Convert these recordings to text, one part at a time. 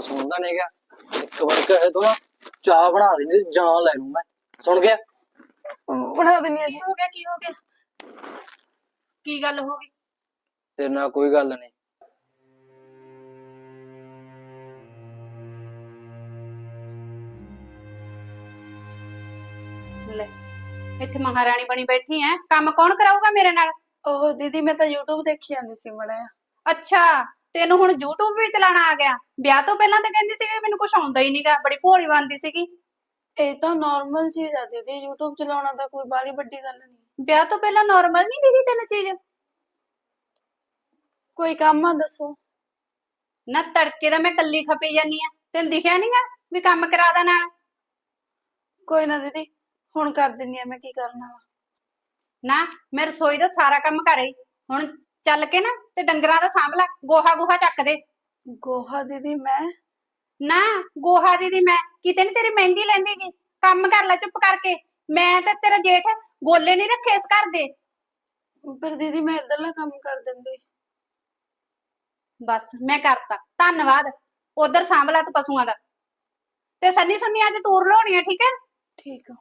ਗੱਲ ਸੁਣਦਾ ਨਹੀਂ ਗਿਆ ਇੱਕ ਵਾਰ ਕਹੇ ਤੂੰ ਨਾ ਚਾਹ ਬਣਾ ਦੇ ਜਾਨ ਲੈ ਲੂੰ ਮੈਂ। ਸੁਣ ਗਿਆ? ਬਣਾ ਦਿੰਨੀ ਆ ਜੀ। ਹੋ ਗਿਆ ਕੀ ਹੋ ਗਿਆ? ਕੀ ਗੱਲ ਹੋ ਗਈ? ਤੇਰੇ ਨਾਲ ਕੋਈ ਗੱਲ ਨਹੀਂ ਲੈ ਇੱਥੇ ਮਹਾਰਾਣੀ ਬਣੀ ਬੈਠੀ ਐ। ਕੰਮ ਕੌਣ ਕਰਾਊਗਾ ਮੇਰੇ ਨਾਲ? ਉਹ ਦੀਦੀ ਮੈਂ ਤਾਂ YouTube ਦੇਖੀ ਜਾਂਦੀ ਸੀ ਮੜਾ ਅੱਛਾ। ਤੈਨੂੰ ਹੁਣ YouTube ਵੀ ਚਲਾਣਾ ਆ ਗਿਆ। ਵਿਆਹ ਤੋਂ ਪਹਿਲਾਂ ਤਾਂ ਕਹਿੰਦੀ ਸੀ ਕਿ ਮੈਨੂੰ ਕੁਝ ਆਉਂਦਾ ਹੀ ਨਹੀਂਗਾ ਬੜੀ ਭੋਲੀ ਬਣਦੀ ਸੀਗੀ। ਇਹ ਤਾਂ ਨਾਰਮਲ ਚੀਜ਼ ਆ ਦੀਦੀ YouTube ਚਲਾਉਣਾ ਤਾਂ ਕੋਈ ਬਾਲੀ ਵੱਡੀ ਗੱਲ ਨਹੀਂ ਵਿਆਹ ਤੋਂ ਪਹਿਲਾਂ ਨਾਰਮਲ ਨਹੀਂ ਦਿਖੀ ਤੈਨੂੰ ਚੀਜ਼? ਕੋਈ ਕੰਮ ਆ ਦੱਸੋ। ਨਾ ਤੜਕੇ ਦਾ ਮੈਂ ਕੱਲੀ ਖਪੀ ਜਾਨੀ ਆ ਤੈਨੂੰ ਦਿਖਿਆ ਨਹੀਂਗਾ ਵੀ ਕੰਮ ਕਰਾ ਦਾ ਨਾਲ? ਕੋਈ ਨਾ ਦੀਦੀ ਹੁਣ ਕਰ ਦਿੰਨੀ ਆ ਮੈਂ ਕੀ ਕਰਨਾ ਵਾ। ਨਾ ਮੈਂ ਰਸੋਈ ਦਾ ਸਾਰਾ ਕੰਮ ਕਰ ਰਹੀ ਹੁਣ ਚੱਲ ਕੇ ਨਾ ਤੇ ਡੰਗਰਾਂ ਦਾ ਸਾਂਭ ਲੈ ਗੋਹਾ ਗੋਹਾ ਚੱਕ ਦੇ। ਗੋਹਾ ਦੀਦੀ ਮੈਂ? ਨਾ ਗੋਹਾ ਦੀਦੀ ਮੈਂ ਕਿਤੇ ਨਹੀਂ ਤੇਰੀ ਮਹਿੰਦੀ ਲੈਂਦੀ ਗੀ। ਕੰਮ ਕਰ ਲੈ ਚੁੱਪ ਕਰਕੇ। ਮੈਂ ਤੇ ਤੇਰਾ ਜੇਠ ਗੋਲੇ ਨਹੀਂ ਰੱਖੇ ਇਸ ਘਰ ਦੇ। ਪਰ ਦੀਦੀ ਮੈਂ ਇੱਧਰਲਾ ਕੰਮ ਕਰ ਦਿੰਦੀ। ਬਸ ਮੈਂ ਕਰਤਾ। ਧੰਨਵਾਦ। ਉਧਰ ਸਾਂਭ ਲੈ ਤੂੰ ਪਸ਼ੂਆਂ ਦਾ। ਤੇ ਸੰਨੀ ਸੰਨੀ ਅੱਜ ਤੂਰ ਲਾਉਣੀ ਆ ਠੀਕ ਹੈ ਠੀਕ ਆ।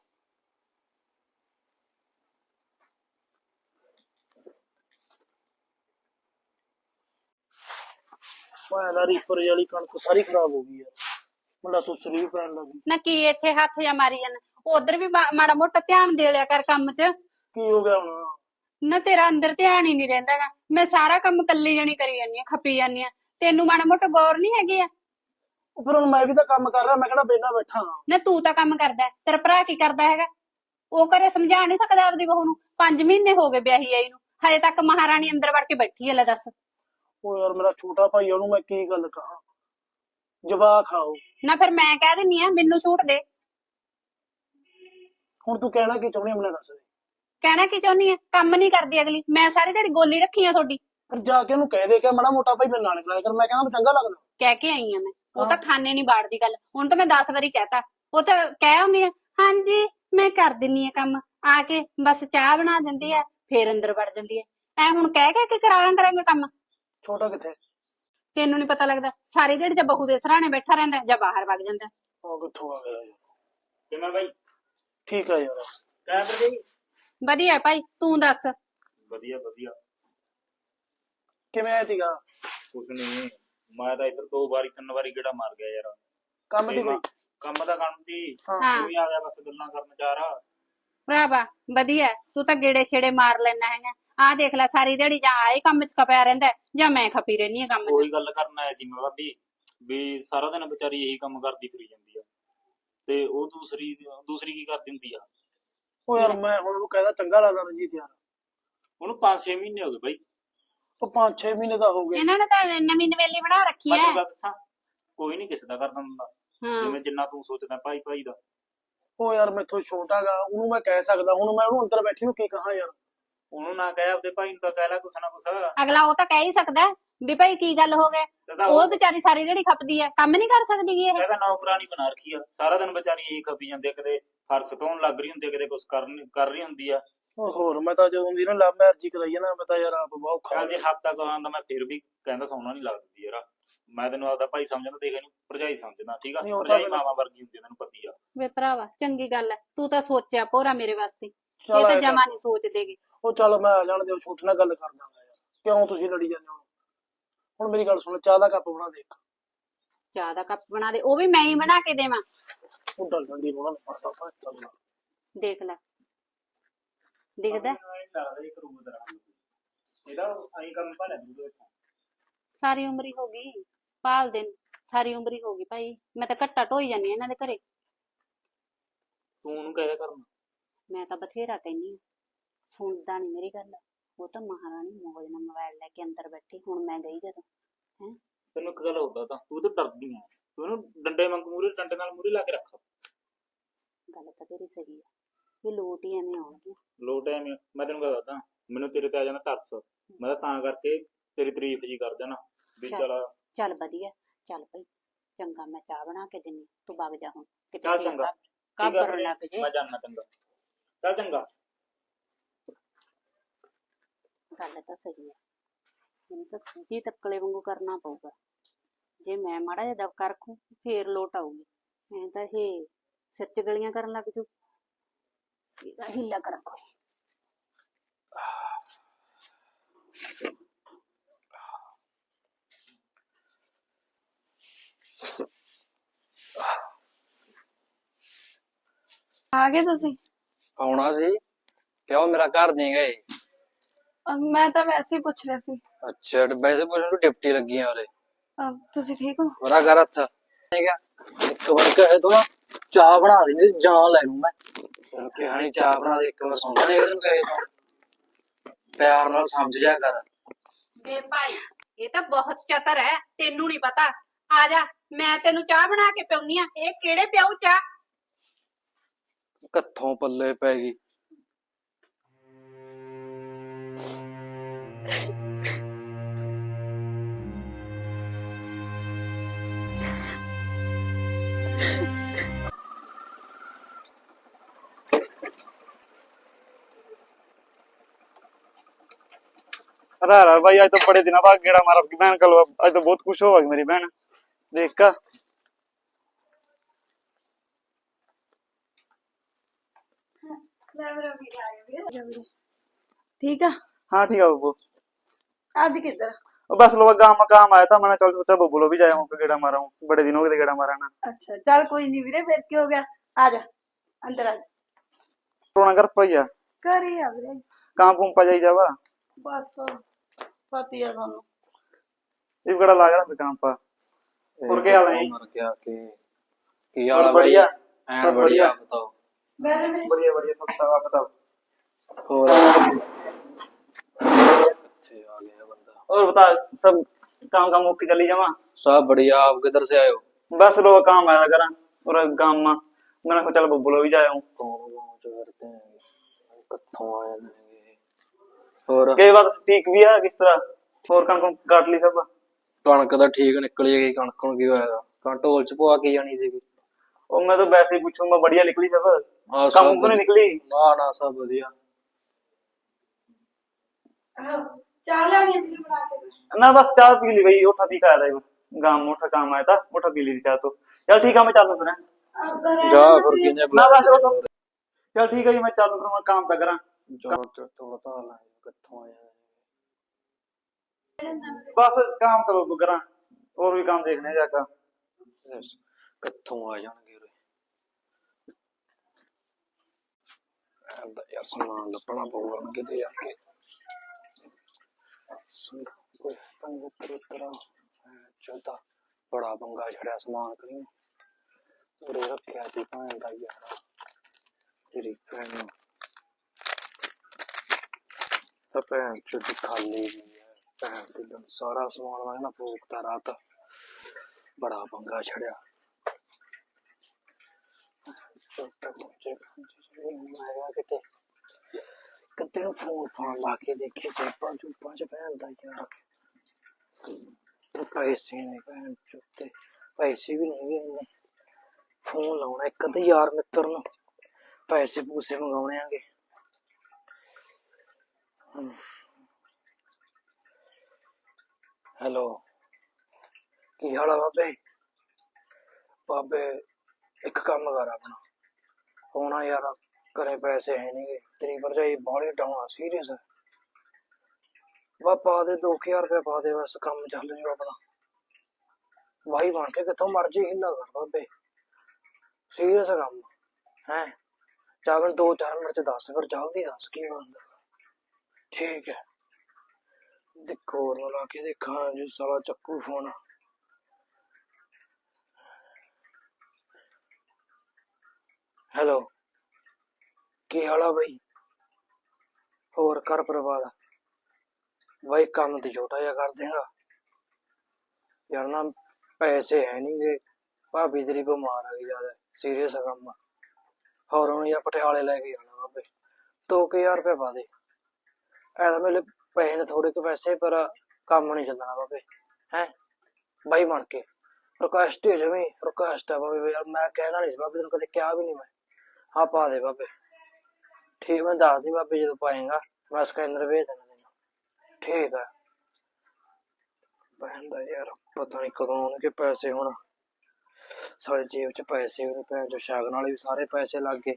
ਭਾਂ ਦਾ ਰੀਪਰ ਵਾਲੀ ਕਣਕ ਸਾਰੀ ਖਰਾਬ ਹੋ ਗਈ ਯਾਰ ਮੁੰਡਾ ਸੁਸਰੀ ਵੀ ਪੈਣ ਲੱਗੀ ਨਾ ਕੀ ਇੱਥੇ ਹੱਥ ਜਾਂ ਮਾਰੀ ਜਾਂਦਾ। ਉਧਰ ਵੀ ਮਾ- ਮਾੜਾ ਮੋਟਾ ਧਿਆਨ ਦੇ ਲਿਆ ਕਰ ਕੰਮ 'ਚ। ਕੀ ਹੋ ਗਿਆ ਹੁਣ? ਨਾ ਤੇਰਾ ਅੰਦਰ ਧਿਆਨ ਹੀ ਨਹੀਂ ਰਹਿੰਦਾਗਾ ਮੈਂ ਸਾਰਾ ਕੰਮ ਕੱਲੀ ਜਣੀ ਕਰੀ ਜਾਂਦੀ ਆ ਖੱਪੀ ਜਾਂਦੀ ਆ ਤੈਨੂੰ ਮਾੜਾ ਮੋਟਾ ਗੌਰ ਨਹੀਂ ਹੈਗੀ ਆ? ਉਹ ਫਿਰ ਹੁਣ ਮੈਂ ਵੀ ਤਾਂ ਕੰਮ ਕਰ ਰਿਹਾ ਮੈਂ ਕਿਹੜਾ ਵਿਹਲਾ ਬੈਠਾ ਹਾਂ? ਨਾ ਤੂੰ ਤਾਂ ਕੰਮ ਕਰਦਾ ਹੈ, ਤੇਰਾ ਭਰਾ ਕੀ ਕਰਦਾ ਹੈਗਾ? ਉਹ ਘਰੇ ਸਮਝਾ ਨਹੀਂ ਸਕਦਾ ਆਪਦੀ ਬਹੂ ਨੂੰ। 5 ਮਹੀਨੇ ਹੋ ਗਏ ਵਿਆਹੀ ਆਈ ਨੂੰ। ਹਜੇ ਤੱਕ ਮਹਾਰਾਣੀ ਅੰਦਰ ਵੜ ਕੇ ਬੈਠੀ ਹੈ ਲੈ ਦੱਸ। ਉਹ ਯਾਰ ਮੇਰਾ ਛੋਟਾ ਭਾਈ ਆ, ਉਹਨੂੰ ਮੈਂ ਕੀ ਗੱਲ ਕਹਾਂ? ਜਵਾਕ ਖਾਓ ਨਾ ਫਿਰ ਮੈਂ ਕਹਿ ਦਿੰਨੀ ਆ ਮੈਨੂੰ ਛੂਟ ਦੇ। ਹੁਣ ਤੂੰ ਕਹਿਣਾ ਕੀ ਚਾਹੁੰਦੀ ਆ ਮੈਨੂੰ ਦੱਸ ਦੇ। ਕਹਿਣਾ ਕੀ ਚਾਹੁੰਨੀ ਆ? ਕੰਮ ਨਹੀਂ ਕਰਦੀ ਅਗਲੀ। ਮੈਂ ਸਾਰੀ ਦਿਹਾੜੀ ਗੋਲੀ ਰੱਖੀ ਆ ਤੁਹਾਡੀ। ਫਿਰ ਜਾ ਕੇ ਉਹਨੂੰ ਕਹਿ ਦੇ ਕਿ ਮਾੜਾ ਮੋਟਾ ਭਾਈ ਮੇਰੇ ਨਾਲ ਨਿਕਲਿਆ ਕਰ। ਮੈਂ ਕਹਿੰਦਾ ਚੰਗਾ ਲੱਗਦਾ। ਕਹਿ ਕੇ ਆਈ ਆ ਮੈਂ। ਉਹ ਤਾਂ ਖਾਣੇ ਨਹੀਂ ਬਾੜਦੀ ਗੱਲ। ਹੁਣ ਤਾਂ ਮੈਂ 10 ਵਾਰੀ ਕਹਿਤਾ। ਉਹ ਤਾਂ ਕਹਿ ਹੁੰਦੀ ਆ ਹਾਂਜੀ ਮੈਂ ਕਰ ਦਿੰਨੀ ਆ ਕੰਮ। ਆ ਕੇ ਬਸ ਚਾਹ ਬਣਾ ਦਿੰਦੀ ਆ ਫੇਰ ਅੰਦਰ ਵੜ ਜਾਂਦੀ ਆ। ਐ ਹੁਣ ਕਹਿ ਕਹਿ ਕੇ ਕਰਾਇਆ ਕਰਾਂਗੇ ਕੰਮ। ਛੋਟਾ ਕਿੱਥੇ? ਤੈਨੂੰ ਨਹੀਂ ਪਤਾ ਲੱਗਦਾ? ਸਾਰੀ ਦਿਹਾੜੀ ਜਾਂ ਬਹੂ ਦੇ ਸਰਾਣੇ ਬੈਠਾ ਰਹਿੰਦਾ ਜਾਂ ਬਾਹਰ ਵਗ ਜਾਂਦਾ। ਉਹ ਕਿੱਥੋਂ ਆ ਗਿਆ ਯਾਰ ਕਿਵੇਂ ਬਾਈ? ਠੀਕ ਆ ਯਾਰ। ਕਹਿ ਗਈ ਵਧੀਆ ਭਾਈ ਤੂੰ ਦੱਸ। ਵਧੀਆ ਵਧੀਆ। ਕਿਵੇਂ ਆਇਆ ਸੀਗਾ? ਕੁਛ ਨਹੀਂ ਮੈਂ ਤਾਂ ਇੱਧਰ ਦੋ ਵਾਰੀ ਤਿੰਨ ਵਾਰੀ ਗੇੜਾ ਮਾਰ ਗਿਆ ਯਾਰ। ਕੰਮ ਦੀ ਕੋਈ? ਕੰਮ ਦਾ ਕੰਮ ਦੀ। ਹਾਂ। ਹਾਂ। ਤੂੰ ਹੀ ਆ ਗਿਆ ਬਸ ਗੱਲਾਂ ਕਰਨ ਜਾ ਰਹਾ। ਭਰਾਵਾ ਵਧੀਆ। ਤੂੰ ਤਾਂ ਗੇੜੇ ਛੇੜੇ ਮਾਰ ਲੈਣਾ ਹੈਗਾ। ਆਹ ਦੇਖ ਲੈ ਸਾਰੀ ਦਿਹਾੜੀ ਜਾਂ ਆਏ ਕੰਮ 'ਚ ਖਪਿਆ ਰਹਿੰਦਾ ਹੈ, ਜਾਂ ਮੈਂ ਖਪੀ ਰਹਿਨੀ ਆ ਕੰਮ 'ਚ। ਉਹੀ ਗੱਲ ਕਰਨ ਆਇਆ ਸੀ ਮੈਂ ਭਾਬੀ ਵੀ ਸਾਰਾ ਦਿਨ ਵਿਚਾਰੀ ਇਹੀ ਕੰਮ ਕਰਦੀ ਫਿਰੀ ਜਾਂਦੀ ਆ। ਤੇ ਉਹ ਦੂਸਰੀ ਦੂਸਰੀ ਕੀ ਕਰਦੀ ਹੁੰਦੀ ਆ? ਉਹ ਯਾਰ ਮੈਂ ਹੁਣ ਉਹਨੂੰ ਕਹਿੰਦਾ ਚੰਗਾ ਲੱਗਦਾ ਰਣਜੀਤ ਯਾਰ। ਉਹਨੂੰ 5-6 ਮਹੀਨੇ ਹੋ ਗਏ ਬਾਈ। ਉਹ 5-6 ਮਹੀਨੇ ਦਾ ਹੋ ਗਏ। ਇਹਨਾਂ ਨੇ ਤਾਂ ਨਵੀਂ ਨਵੇਲੀ ਬਣਾ ਰੱਖੀ ਮੈਂ ਹੈ। ਤੈਨੂੰ ਗੱਲ ਦੱਸਾਂ ਕੋਈ ਨਹੀਂ ਕਿਸੇ ਦਾ ਕਰਦਾ ਹੁੰਦਾ ਹਾਂ। ਜਿਵੇਂ ਜਿੰਨਾ ਤੂੰ ਸੋਚਦਾ ਭਾਈ ਭਾਈ ਦਾ। ਉਹ ਯਾਰ ਮੈਥੋਂ ਛੋਟਾ ਗਾ ਉਹਨੂੰ ਮੈਂ ਕਹਿ ਸਕਦਾ ਹੁਣ ਮੈਂ ਉਹਨੂੰ ਅੰਦਰ ਬੈਠੀ ਨੂੰ ਕੀ ਕਹਾਂ ਯਾਰ। ਉਹਨੂੰ ਨਾ ਕਹਿ ਆਪਦੇ ਭਾਈ ਨੂੰ ਤਾਂ ਕਹਿ ਲੈ ਕੁਛ ਨਾ ਕੁਛ। ਅਗਲਾ ਉਹ ਤਾਂ ਕਹਿ ਹੀ ਸਕਦਾ ਹੈ ਵੀ ਭਾਈ ਕੀ ਗੱਲ ਹੋ ਗਈ। ਤੇ ਤਾਂ ਉਹ ਵਿਚਾਰੀ ਸਾਰੀ ਦਿਹਾੜੀ ਖਪਦੀ ਹੈ ਕੰਮ ਨਹੀਂ ਕਰ ਸਕਦੀ ਇਹ। ਕਹਿੰਦਾ ਨੌਕਰਾਨੀ ਬਣਾ ਰੱਖੀ ਆ। ਸਾਰਾ ਦਿਨ ਵਿਚਾਰੀ ਇਹੀ ਖਪੀ ਜਾਂਦੀ ਆ ਕਦੇ ਫਰਸ਼ ਧੋਣ ਲੱਗ ਰਹੀ ਹੁੰਦੀ ਆ ਕਦੇ ਕੁਛ ਕਰਨ ਕਰ ਰਹੀ ਹੁੰਦੀ ਆ। ਉਹ ਹੋਰ ਮੈਂ ਤਾਂ ਜਦੋਂ ਦੀ ਨਾ ਲਵ ਮੈਰਿਜ ਕਰਾਈ ਆ ਨਾ ਮੈਂ ਤਾਂ ਯਾਰ ਆਪ ਬਹੁਤ ਔਖਾ ਚੱਲ ਜੇ ਹਫਤਾ ਕਹਾਂ ਤਾਂ ਮੈਂ ਫਿਰ ਵੀ ਕਹਿੰਦਾ ਸੌਣਾ ਨਹੀਂ ਲੱਗਦੀ ਯਾਰ ਮੈਂ ਤੈਨੂੰ ਆਪਦਾ ਭਾਈ ਸਮਝਦਾ ਦੇਖ ਇਹਨੂੰ ਭਰਜਾਈ ਸਮਝਦਾ ਠੀਕ ਆ? ਨਹੀਂ, ਉਹ ਤਾਂ ਭਰਜਾਈ ਮਾਵਾ ਵਰਗੀ ਹੁੰਦੀ ਆ ਤੈਨੂੰ ਪਤੀ ਆ। ਵੇ ਭਰਾਵਾ ਚੰਗੀ ਗੱਲ ਹੈ। ਤੂੰ ਤਾਂ ਸੋਚਿਆ ਪੋਰਾ ਮੇਰੇ ਵਾਸਤੇ। ਇਹ ਚੱਲ ਤਾਂ ਐਂ ਕਰ। ਜਮਾ ਨਹੀਂ ਸੋਚਦੇਗੇ। ਉਹ ਚੱਲ ਮੈਂ ਆ ਜਾਣ ਦਿਓ ਛੋਟੇ ਨਾਲ ਗੱਲ ਕਰ ਦਾਂਗਾ ਯਾਰ। ਕਿਉਂ ਤੁਸੀਂ ਲੜੀ ਜਾਂਦੇ ਹੋ? ਹੁਣ ਮੇਰੀ ਗੱਲ ਸੁਣ ਚਾਹ ਦਾ ਕੱਪ ਬਣਾ ਦੇ ਇੱਕ। ਚਾਹ ਦਾ ਕੱਪ ਬਣਾ ਦੇ ਉਹ ਵੀ ਮੈਂ ਹੀ ਬਣਾ ਕੇ ਦੇਵਾਂ। ਉਹ ਡਲ ਡੰਡੀ ਬਣਾ ਪੜਦਾ ਪਾ ਦੇਖ ਲੈ। ਦਿਖਦਾ? ਲੱਗਦਾ ਇਹ ਕਰੂ ਤੇਰਾ ਇਹਦਾ ਆਈ ਕੰਮ ਭਾਲੇ ਦੂਜੇ ਸਾਰੀ ਉਮਰ ਹੀ ਹੋ ਗਈ। ਪਾਲ ਦੇ ਨੂੰ। ਸਾਰੀ ਉਮਰ ਹੀ ਹੋ ਗਈ ਭਾਈ। ਮੈਂ ਤਾਂ ਘੱਟਾ ਢੋਈ ਜਾਂਦੀ ਇਹਨਾਂ ਦੇ ਘਰੇ। ਤੂੰ ਉਹਨੂੰ ਕਹਿ ਕਰਨਾ ਮੈਂ ਤਾਂ ਬਥੇਰਾ ਕਹਿੰਨੀ। ਸੁਣਦਾ ਨਹੀਂ ਮੇਰੀ ਗੱਲ। ਉਹ ਤਾਂ ਮਹਾਰਾਣੀ ਮੋਜ ਨਾਲ ਮੋਬਾਈਲ ਲੈ ਕੇ ਅੰਦਰ ਬੈਠੀ ਹੁਣ ਮੈਂ ਗਈ ਜਦੋਂ ਤੈਨੂੰ ਇੱਕ ਗੱਲ ਹੁੰਦਾ ਤਾਂ ਤੂੰ ਤਾਂ ਡਰਦੀ ਆ। ਤੂੰ ਉਹਨੂੰ ਡੰਡੇ ਵਾਂਗ ਮੂਰੇ ਡੰਡੇ ਨਾਲ ਮੂਰੇ ਲਾ ਕੇ ਰੱਖ। ਗੱਲ ਤਾਂ ਤੇਰੀ ਸਹੀ ਆ। ਵੀ ਲੋਟ ਹੀ ਐਵੇਂ ਆਉਣਗੇ ਲੋਟ ਐ ਮੈਂ ਤੈਨੂੰ ਗੱਲ ਦੱਸਦਾ ਮੈਨੂੰ ਤੇਰੇ ਤੇ ਆ ਜਾਂਦਾ ਤਰਸ। ਮੈਂ ਤਾਂ ਤਾਂ ਕਰਕੇ ਤੇਰੀ ਤਾਰੀਫ ਜੀ ਕਰ ਜਾਣਾ ਵੀ ਚੱਲ। ਚਲ। ਵਧੀਆ। ਚੱਲ ਭਾਈ ਚੰਗਾ ਮੈਂ ਚਾਹ ਬਣਾ ਕੇ ਦਿੰਨੀ। ਤੂੰ ਵਗ ਜਾ ਹੁਣ। ਕਿਤੇ ਚੱਲ ਚੰਗਾ। ਕਾਬਰ ਫਿਰ, ਲੱਗ ਜੇ। ਮੈਂ ਜਾਣਾ ਚੰਗਾ। ਚੱਲ ਚੰਗਾ। ਗੱਲ ਤਾਂ ਸਹੀ ਆ ਮੈਨੂੰ ਤਾਂ ਸਿੱਧੀ ਤੱਕਲੇ ਵਾਂਗੂ ਕਰਨਾ ਪਊਗਾ। ਜੇ ਮੈਂ ਮਾੜਾ ਜਿਹਾ ਦਬਕਾ ਰੱਖੂ ਫੇਰ ਲੋਟ ਆਊਗੀ। ਐਂ ਤਾਂ ਇਹ ਸਿਰ 'ਚ ਗਲੀਆਂ ਕਰਨ ਲੱਗ ਜੂ। ਇਹਦਾ ਹਿੱਲਾ ਕਰਾਂ ਕੋਈ ਆ ਗਏ ਤੁਸੀਂ? ਆਉਣਾ ਸੀ। ਕਿਉਂ? ਮੇਰਾ ਘਰ ਨਹੀਂ ਗਏ। ਮੈਂ ਤਾਂ ਵੈਸੇ ਹੀ ਪੁੱਛ ਰਿਹਾ ਸੀ। ਅੱਛਾ ਤੇ ਵੈਸੇ ਪੁੱਛਣ ਨੂੰ ਡਿਪਟੀ ਲੱਗੀ ਆ ਉਰੇ। ਅਹ ਤੁਸੀਂ ਠੀਕ ਹੋ? ਬੜਾ ਕਰ ਹੱਥ ਠੀਕ ਆ। ਇੱਕ ਵਾਰ ਕਹੇ ਤੋ ਨਾ ਚਾਹ ਬਣਾ ਦੇ ਨਹੀਂ ਜਾਨ ਲੈ ਲੂੰ ਮੈਂ। ਤੈਨੂੰ ਕਿਹਾ ਨੀ ਚਾਹ ਬਣਾ ਦੇ ਇੱਕ ਵਾਰ ਸੁਣ ਲੈ ਇਹਨੂੰ ਕਹੇ ਤੂੰ। ਪਿਆਰ ਨਾਲ ਸਮਝ ਜਾ ਕਰ। ਵੇ ਭਾਈ ਇਹ ਤਾਂ ਬਹੁਤ ਚਤਰ ਹੈ ਤੈਨੂੰ ਨਹੀਂ ਪਤਾ। ਆ ਜਾ ਮੈਂ ਤੈਨੂੰ ਚਾਹ ਬਣਾ ਕੇ ਪਿਉਣੀ ਆ। ਇਹ ਕਿਹੜੇ ਪਿਆਉ ਚਾਹ? ਕੱਥੋਂ ਪੱਲੇ ਪੈ ਗਈ। अरे भाई आज तो बड़े दिनों बाद गेड़ा मारा। आपकी बहन कल आज तो बहुत खुश होगी मेरी बहन। देख का। ठीक है? हाँ ठीक है बब्बू ਅੱਜ ਕਿੱਧਰ? ਉਹ ਬਸ ਲੋਗਾ ਗਾਮ ਕਾਮ ਆਇਆ ਤਾਂ ਮੈਂ ਕੱਲ ਸੋਚਿਆ ਬੱਬੂਲੋ ਵੀ ਜਾਇਆ ਹਾਂ ਗੇੜਾ ਮਾਰਾਂ ਬੜੇ ਦਿਨ ਹੋ ਗਏ ਤੇ ਗੇੜਾ ਮਾਰਾਂ ਨਾ। ਅੱਛਾ ਚੱਲ ਕੋਈ ਨਹੀਂ ਵੀਰੇ ਫਿਰ ਕੀ ਹੋ ਗਿਆ? ਆ ਜਾ ਅੰਦਰ ਆ ਜਾ। ਟੋਣਾ ਕਰ ਪਈਆ ਕਰੀ ਆ ਵੀਰੇ। ਕਾਮ ਕੁਮ ਪਾ ਜਾਈ ਜਾਵਾ? ਬਸ ਪਤੀ ਆ ਤੁਹਾਨੂੰ। ਇਹ ਗੜਾ ਲਾਗ ਰਿਹਾ ਕਾਮ ਪਾ? ਹੋਰ ਕੀ ਹਾਲ ਹੈ ਮਰ ਗਿਆ ਕਿ ਕੀ ਹਾਲ ਹੈ ਬੜੀਆ ਐਂ ਬੜੀਆ ਬਤਾਓ। ਮੇਰੇ ਵਧੀਆ ਵਧੀਆ ਸਭ ਸਭ ਬਤਾਓ। ਹੋਰ। बढ़िया सब सब आप बताओ और अच्छे आ गया बंदा और बता सब काम काम मुक्ति चली जावा सब बढ़िया आप किधर से आए हो बस लोग काम आया था करा और गाँव में मैंने सोचा चल बब्बू लो भी जाया हूँ कौन गाँव से करते हैं कत्थों आए हैं और कई बात ठीक भी है किस तरह और कण काट ली सब ਕਣਕ ਤਾਂ ਠੀਕ ਨਿਕਲੀ ਗਈ ਕਣਕ ਨੂੰ ਕੀ ਹੋਇਆ ਕਣ ਢੋਲ ਚ ਪਵਾ ਕੇ ਜਾਣੀ ਸੀਗੀ और मैं तो वैसे ही पूछूं मैं बढ़िया निकली सब ਹਾਂ काम तो नहीं निकली ਨਾ ਨਾ ਸਭ ਵਧੀਆ चाल है ये बना के ना बस चाय पी ली भाई उठा पी का आया था गांव में उठा काम आया था उठा पी ली थी चाय तो चल ठीक है मैं चालू करा अब ਜਾ ਫਿਰ ਕਿਨੇ ना बस उठो। चल ठीक है जी मैं चालू करूँ मैं काम पे करा ਚਲੋ ਥੋੜਾ ਤਾਂ ਲਾਇਆ ਕਿੱਥੋਂ ਆਇਆ बस काम तो करा और भी काम देखने जाकर ਇਸ ਕਿੱਥੋਂ ਆ ਜਾਣਗੇ ਉਰੇ ਐਂਦਾ ਯਾਰ ਸਮਾਨ ਲੱਭਣਾ ਪਊਗਾ ਨਾ ਕਿਤੇ ਜਾ ਕੇ ਸੁਣ, ਕੋਈ ਪੰਗ ਤਰਤਰਾ ਚੌਦਾ ਬੜਾ ਪੰਗਾ ਛੜਿਆ ਸਮਾਨ ਕਰੀ ਉਰੇ ਰੱਖਿਆ ਤੇ ਭਾਂ ਦਾ ਯਾਰ ਤੇਰੀ ਭੈਣ ਨੂੰ ਤਾਂ ਭੈਣ ਚੋਦ ਖਾਲੀ ਵੀ ਹੈ ਭੈਣ ਦੇ ਦਿਨ ਸਾਰਾ ਸਮਾਨ ਮੈਂ ਨਾ ਫੂਕਤਾ ਰਾਤ ਬੜਾ ਪੰਗਾ ਛੜਿਆ ਚੌਥਾ ਪਹੁੰਚੇ ਮਾਰਿਆ ਕਿਤੇ ਕਿਤੇ ਨੂੰ ਫੋਨ ਫਾਨ ਲਾ ਕੇ ਦੇਖੇ ਜੇਬਾਂ ਜੂਬਾਂ ਚ ਭੈਣ ਦਾ ਯਾਰ ਤੇ ਪੈਸੇ ਨਹੀਂ ਭੈਣ ਚੁੱਤੇ ਪੈਸੇ ਵੀ ਨਹੀਂ ਗਏ ਇੰਨੇ ਫੋਨ ਲਾਉਣਾ ਇੱਕ ਤੇ ਯਾਰ ਮਿੱਤਰ ਨੂੰ ਪੈਸੇ ਪੂਸੇ ਮੰਗਾਉਣੇ ਆਂਗੇ ਹੈਲੋ ਕੀ ਹਾਲ ਆ ਬਾਬੇ ਬਾਬੇ ਇੱਕ ਕੰਮ ਕਰ ਆਪਣਾ ਹੋਣਾ ਯਾਰ ਘਰੇ ਪੈਸੇ ਹੈ ਨਹੀਂਗੇ ਤੇਰੀ ਭਰਜਾਈ ਬਾਹਲੀ ਡਾਉਣਾ ਸੀਰੀਅਸ ਹੈ ਵਾ ਪਾ ਦੇ 2000 ਰੁਪਏ ਪਾ ਦੇ, ਬਸ ਕੰਮ ਚੱਲ ਜੂ ਆਪਣਾ। ਭਾਈ ਬਣ ਕੇ ਕਿੱਥੋਂ ਮਰਜ਼ੀ ਹਿੱਲਾ ਕਰ ਬਾਬੇ। ਸੀਰੀਅਸ ਕੰਮ, ਹੈ। ਚਾਗਣ ਦੋ ਚਾਰ ਮਿੰਟ ਚ ਦੱਸ, ਫਿਰ ਜਲਦੀ ਦੱਸ ਕੀ ਬਣਦਾ। ਠੀਕ ਹੈ। ਦੇਖੋ, ਹੋਰ ਨਾ ਲਾ ਕੇ ਦੇਖਾਂ ਜੇ ਸਾਲਾ ਚੱਕੂ ਫੋਨ ਹੈਲੋ ਕੀ ਹਾਲ ਆ ਬਈ ਹੋਰ ਘਰ ਪਰਿਵਾਰ। ਬਾਈ ਕੰਮ ਤੇ ਛੋਟਾ ਜਿਹਾ ਕਰ ਦੇਗਾ। ਯਾਰ ਨਾ, ਪੈਸੇ ਹੈ ਨਹੀਂਗੇ ਭਾਬੀ ਤੇਰੀ ਬਿਮਾਰ ਆ ਗਈ ਜ਼ਿਆਦਾ ਸੀਰੀਅਸ ਕੰਮ। ਹੋਰ ਹੁਣ ਜਾਂ ਪਟਿਆਲੇ ਲੈ ਕੇ ਜਾਣਾ ਬਾਬੇ। ਦੋ ਕੁ ਹਜ਼ਾਰ ਰੁਪਏ ਪਾ ਦੇ। ਐ ਤਾਂ ਮੇਰੇ ਪੈਸੇ ਨੇ ਥੋੜੇ ਕੁ ਪੈਸੇ, ਪਰ ਕੰਮ ਨਹੀਂ ਚੱਲਣਾ ਬਾਬੇ। ਹੈ? ਬਾਈ ਬਣ ਕੇ। ਰਿਕੁਐਸਟ ਹੈ ਜਮੀ ਰਿਕੁਐਸਟ ਆ ਬਾਬੇ। ਯਾਰ ਮੈਂ ਕਹਿਦਾ ਨਹੀਂ ਸੀ ਬਾਬੇ, ਤੈਨੂੰ ਕਦੇ ਕਿਹਾ ਵੀ ਨਹੀਂ ਮੈਂ। ਹਾਂ ਪਾ ਦੇ ਬਾਬੇ। ਠੀਕ, ਮੈਂ ਦੱਸ ਦੀ ਬਾਬੇ ਜਦੋਂ ਪਾਏਗਾ, ਮੈਂ ਸਕੈਨਰ ਭੇਜ ਦੇਣਾ ਤੈਨੂੰ। ਠੀਕ ਆ। ਪੈਂਦਾ ਯਾਰ ਪਤਾ ਨਹੀਂ ਕਦੋਂ ਆਉਣਗੇ ਪੈਸੇ ਹੁਣ। ਸਾਡੀ ਜੇਬ 'ਚ ਪੈਸੇ ਵੀ ਭੈਣ ਚੋ ਸ਼ਗਨ ਵਾਲੇ ਵੀ ਸਾਰੇ ਪੈਸੇ ਲੱਗ ਗਏ।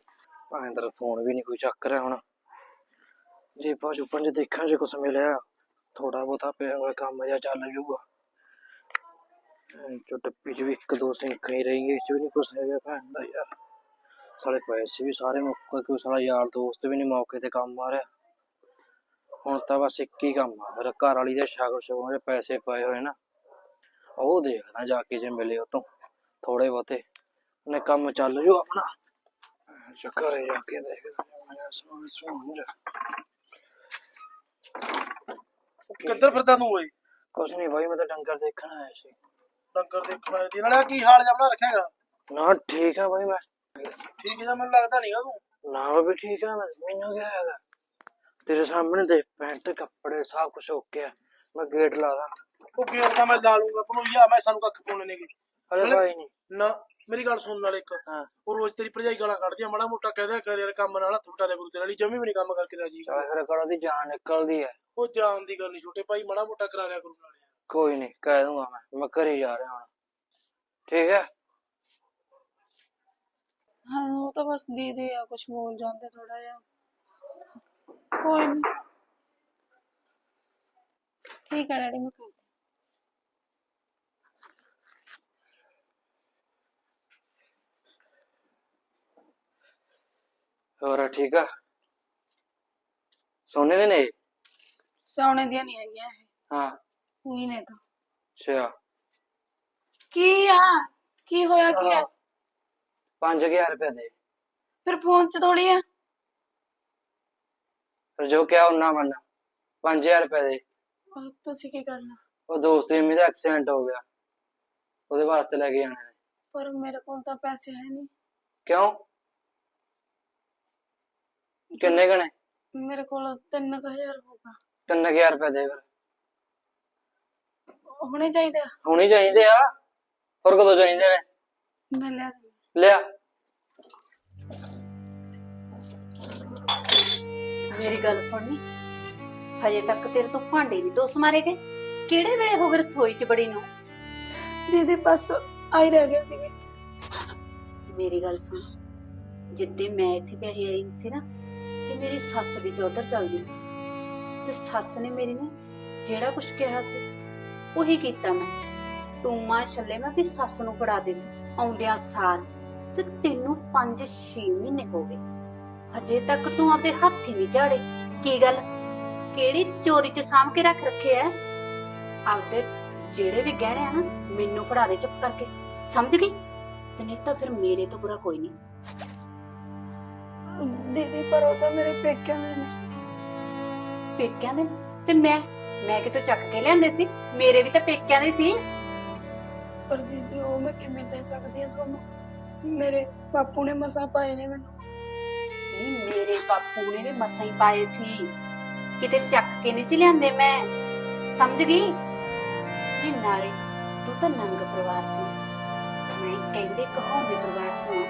ਭੈਣ ਦਾ ਫੋਨ ਵੀ ਨਹੀਂ ਕੋਈ ਚੱਕ ਰਿਹਾ ਹੁਣ। ਜੇਬਾਂ ਜੁਬਾਂ 'ਚ ਦੇਖਾਂ ਜੇ ਕੁਛ ਮਿਲਿਆ। ਥੋੜਾ ਬਹੁਤਾ ਪਿਆ ਹੋਇਆ ਕੰਮ ਜਿਹਾ ਚੱਲ ਜੂਗਾ ਜੋ ਡੱਬੀ 'ਚ ਵੀ ਇੱਕ ਦੋ ਸਿੰਕਾਂ ਹੀ ਰਹੀ ਗਏ ਇਹ 'ਚ ਵੀ ਨਹੀਂ ਕੁਛ ਹੈਗਾ ਭੈਣ ਦਾ ਯਾਰ। ਸਾਲੇ ਪੈਸੇ ਵੀ ਸਾਰੇ ਮੁੱਕ ਗਏ ਕੋਈ ਸਾਲਾ ਯਾਰ ਦੋਸਤ ਵੀ ਨਹੀਂ ਮੌਕੇ ਤੇ ਕੰਮ ਆ ਰਿਹਾ। ਹੁਣ ਤਾਂ ਬਸ ਇੱਕ ਹੀ ਕੰਮ ਆ ਮੇਰਾ ਘਰ ਵਾਲੀ ਦੇ ਸ਼ਗਨ ਸ਼ਗਨ ਦੇ ਪੈਸੇ ਪਏ ਹੋਏ ਨਾ ਉਹ ਦੇਖਦਾ ਜਾ ਕੇ ਜੇ ਮਿਲੇ ਉਹ ਤੋਂ ਥੋੜੇ ਬਹੁਤੇ। ਉਹਨੇ ਕੰਮ ਚੱਲ ਜੂ ਆਪਣਾ। ਘਰੇ ਜਾ ਕੇ ਦੇਖਦਾ ਮੈਂ ਸਮਾਨ ਸਮਾਨ ਜਾ। ਕਿੱਧਰ ਫਿਰਦਾ ਤੂੰ ਓਏ ਕੁਛ ਨਹੀਂ ਬਾਈ ਮੈਂ ਤਾਂ ਡੰਗਰ ਦੇਖਣ ਆਇਆ ਸੀ। ਡੰਗਰ ਦੇਖਣ ਆਏ ਦੀ ਨਾਲੇ ਕੀ ਹਾਲ ਜਮਣਾ ਰੱਖੇਗਾ ਨਾ ਠੀਕ ਆ ਬਾਈ ਮੈਂ। ਠੀਕ ਜਿਹਾ ਮੈਨੂੰ ਲੱਗਦਾ ਤੂੰ ਨਾ ਵੀ ਠੀਕ ਆ ਮੈਂ ਮੈਨੂੰ ਕੀ ਹੈਗਾ ਤੇਰੇ ਸਾਹਮਣੇ ਦੇ ਪੈਂਟ ਕੱਪੜੇ ਸਭ ਕੁਝ ਓਕੇ ਆ। ਮੈਂ ਗੇਟ ਲਾਦਾ ਉਹ ਗੇਟ ਤਾਂ ਮੈਂ ਲਾ ਲੂੰਗਾ ਭਣੋਈਆ ਮੈਂ ਸਾਨੂੰ ਕੱਖ ਪਾਉਣੇ ਨੇਗੇ ਅਰੇ ਹਲੇ- ਭਾਈ ਨਹੀਂ ਨਾ ਮੇਰੀ ਗੱਲ ਸੁਣਨ ਵਾਲੇ ਇੱਕ। ਹਾਂ। ਉਹ ਰੋਜ਼ ਤੇਰੀ ਭਰਜਾਈ ਗਾਲਾਂ ਕੱਢਦੀ ਆ ਮਾੜਾ ਮੋਟਾ ਕਹਦਾ ਕਰ ਯਾਰ ਕੰਮ ਨਾਲ ਹੱਥ ਵਟਾ ਦੇ ਗੁਰੂ ਤੇਰੇ ਵਾਲੀ ਜਮੀ ਵੀ ਨਹੀਂ ਕੰਮ ਕਰਕੇ ਰਾਜੀ। ਚੱਲ ਫਿਰ ਕੋਲ ਦੀ ਜਾਨ ਨਿਕਲਦੀ ਹੈ ਉਹ ਜਾਣ ਦੀ ਗੱਲ ਨਹੀਂ ਛੋਟੇ ਭਾਈ ਮਾੜਾ ਮੋਟਾ ਕਰਾ ਲਿਆ ਗੁਰੂ ਨਾਲ। ਕੋਈ ਨਹੀਂ ਕਹਿ ਦੂੰਗਾ ਮੈਂ ਮੈਂ ਘਰੇ ਜਾ ਰਿਹਾ ਠੀਕ ਹੈ ਹਾਂ ਉਹ ਤਾਂ ਬਸ ਦੀਦੀ ਆ ਕੁਝ ਬੋਲ ਜਾਂਦੇ ਥੋੜਾ ਜਿਹਾ। ਕੋਈ ਨਹੀਂ ਠੀਕ ਹੈ ਡੈਡੀ ਮੈਂ ਕਰ ਹੋਰ ਠੀਕ ਆ? ਸੋਨੇ ਦੇ ਨੇ ਸੌਣੇ ਦੀਆਂ ਨਹੀਂ ਹੈਗੀਆਂ ਇਹ। ਹਾਂ। ਉਹੀ ਨੇ ਤਾਂ। ਅੱਛਾ। ਕੀ ਆ? ਕੀ ਹੋਇਆ ਕੀ ਆ? 5000 ਰੁਪਏ ਦੇ। ਫਿਰ ਫੋਨ ਚ ਥੋੜੀ ਆ। ਫਿਰ ਜੋ ਕਿਹਾ ਉਹਨਾਂ ਮੰਨ 5000 ਰੁਪਏ ਦੇ। ਅਹ ਤੁਸੀਂ ਕੀ ਕਰਨਾ? ਉਹ ਦੋਸਤ ਦੀ ਮੇਰਾ ਐਕਸੀਡੈਂਟ ਹੋ ਗਿਆ। ਉਹਦੇ ਵਾਸਤੇ ਲੈ ਕੇ ਜਾਣੇ ਪਰ ਮੇਰੇ ਕੋਲ ਤਾਂ ਪੈਸੇ ਹੈ ਨਹੀਂ। ਕਿਉਂ? ਕਿੰਨੇ ਗਣੇ ਮੇਰੇ ਕੋਲ 3000 ਹੋਗਾ 3000 ਰੁਪਏ ਦੇ ਫਿਰ। ਹੁਣੇ ਚਾਹੀਦੇ ਹੁਣੀ ਚਾਹੀਦੇ ਆ। ਹੋਰ ਕਦੋਂ ਚਾਹੀਦੇ ਨੇ? ਮੈਂ ਲੈ ਦਿੰਦੀ ਲਿਆ ਮੇਰੀ ਗੱਲ ਸੁਣਨੀ ਹਜੇ ਤੱਕ ਤੇਰੇ ਤੋਂ ਭਾਂਡੇ ਨਹੀਂ ਦੋਸ ਮਾਰੇ ਗਏ। ਕਿਹੜੇ ਵੇਲੇ ਹੋ ਗਏ ਰਸੋਈ 'ਚ ਬੜੀ ਨੂੰ? ਦੀਦੀ ਬਸ ਆਈ ਰਹਿ ਗਿਆ ਸੀਗੇ। ਮੇਰੀ ਗੱਲ ਸੁਣ। ਜਿੱਦੇ ਮੈਂ ਇੱਥੇ ਵਿਆਹੀ ਆਈ ਸੀ ਨਾ ਤੇ ਮੇਰੀ ਸੱਸ ਵੀ ਤੇ ਉਧਰ ਚੱਲਦੀ ਸੀ। ਤੇ ਸੱਸ ਨੇ ਮੇਰੀ ਨੇ ਜਿਹੜਾ ਕੁਝ ਕਿਹਾ ਸੀ ਉਹੀ ਕੀਤਾ ਮੈਂ। ਤੂੰ ਮਾਂ ਛੱਲੇ ਮੈਂ ਵੀ ਸੱਸ ਨੂੰ ਫੜਾ ਦੇ ਸੀ ਆਉਂਦਿਆਂ ਸਾਰ। ਤੇ ਤੈਨੂੰ 5-6 ਮਹੀਨੇ ਹੋ ਗਏ। ਹਜੇ ਤੱਕ ਤੂੰ ਆਪਦੇ ਹੱਥ ਹੀ ਨਹੀਂ ਝਾੜੇ ਕੀ ਗੱਲ? ਕਿਹੜੀ ਚੋਰੀ 'ਚ ਸਾਂਭ ਕੇ ਰੱਖ ਰੱਖੇ ਐ? ਆਪਦੇ ਜਿਹੜੇ ਵੀ ਗਹਿਣੇ ਆ ਨਾ ਮੈਨੂੰ ਫੜਾ ਦੇ ਚੁੱਪ ਕਰਕੇ। ਸਮਝ ਗਈ? ਤੇ ਨਹੀਂ ਤਾਂ ਫਿਰ ਮੇਰੇ ਤੋਂ ਬੁਰਾ ਕੋਈ ਨਹੀਂ। ਦੀਦੀ ਪਰ ਉਹ ਤਾਂ ਮੇਰੇ ਪੇਕਿਆਂ ਦੇ ਨੇ। ਪੇਕਿਆਂ ਦੇ ਤੇ ਮੈਂ ਮੈਂ ਕਿਤੋਂ ਚੱਕ ਕੇ ਲਿਆਂਦੇ ਸੀ? ਮੇਰੇ ਵੀ ਤਾਂ ਪੇਕਿਆਂ ਦੇ ਸੀ। ਪਰ ਦੀਦੀ ਉਹ ਮੈਂ ਕਿਵੇਂ ਦੇ ਸਕਦੀ ਹਾਂ ਤੁਹਾਨੂੰ? ਮੇਰੇ ਬਾਪੂ ਨੇ ਮਸਾ ਪਾਏ ਨੇ ਮੈਨੂੰ। ਨਹੀਂ, ਮੇਰੇ ਬਾਪੂ ਨੇ ਵੀ ਮਸਾਂ ਹੀ ਪਾਏ ਸੀ। ਕਿਤੇ ਚੱਕ ਕੇ ਨਹੀਂ ਸੀ ਲਿਆਂਦੇ ਮੈਂ। ਸਮਝ ਗਈ? ਨਹੀਂ, ਨਾਲੇ ਤੂੰ ਤਾਂ ਨੰਗ ਪਰਿਵਾਰ ਤੋਂ। ਮੈਂ ਕਹਿੰਦੇ ਕਹਾਉਂਦੇ ਪਰਿਵਾਰ ਤੋਂ।